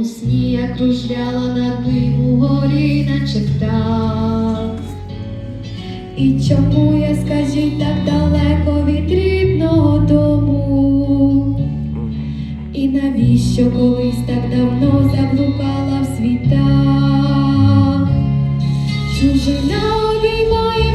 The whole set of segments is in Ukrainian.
у сні я кружляла на диву горі, наче птах. І чому я скажіть так далеко від рідного дому? І навіщо колись так давно заблукала в світах? Чужина обіймає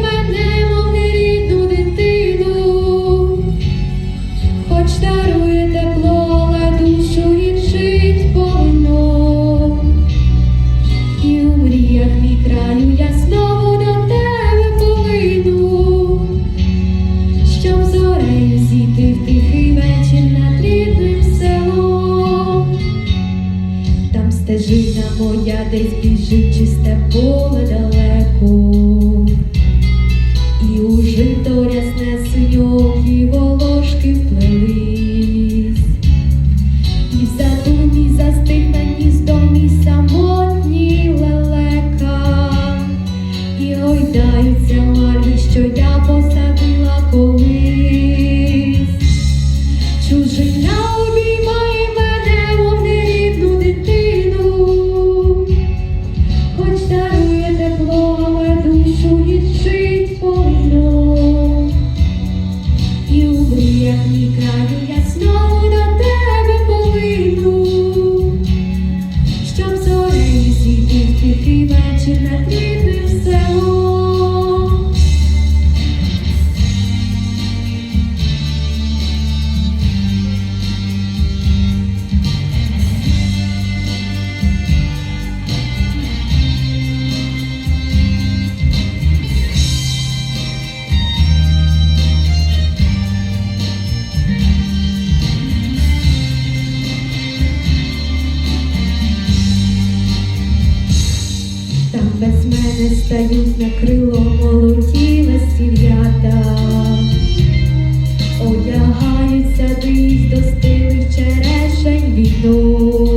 Talvez que junte está boa. мене стають на крило молотіла сір'ята, одягаються десь до стилих черешень вікно.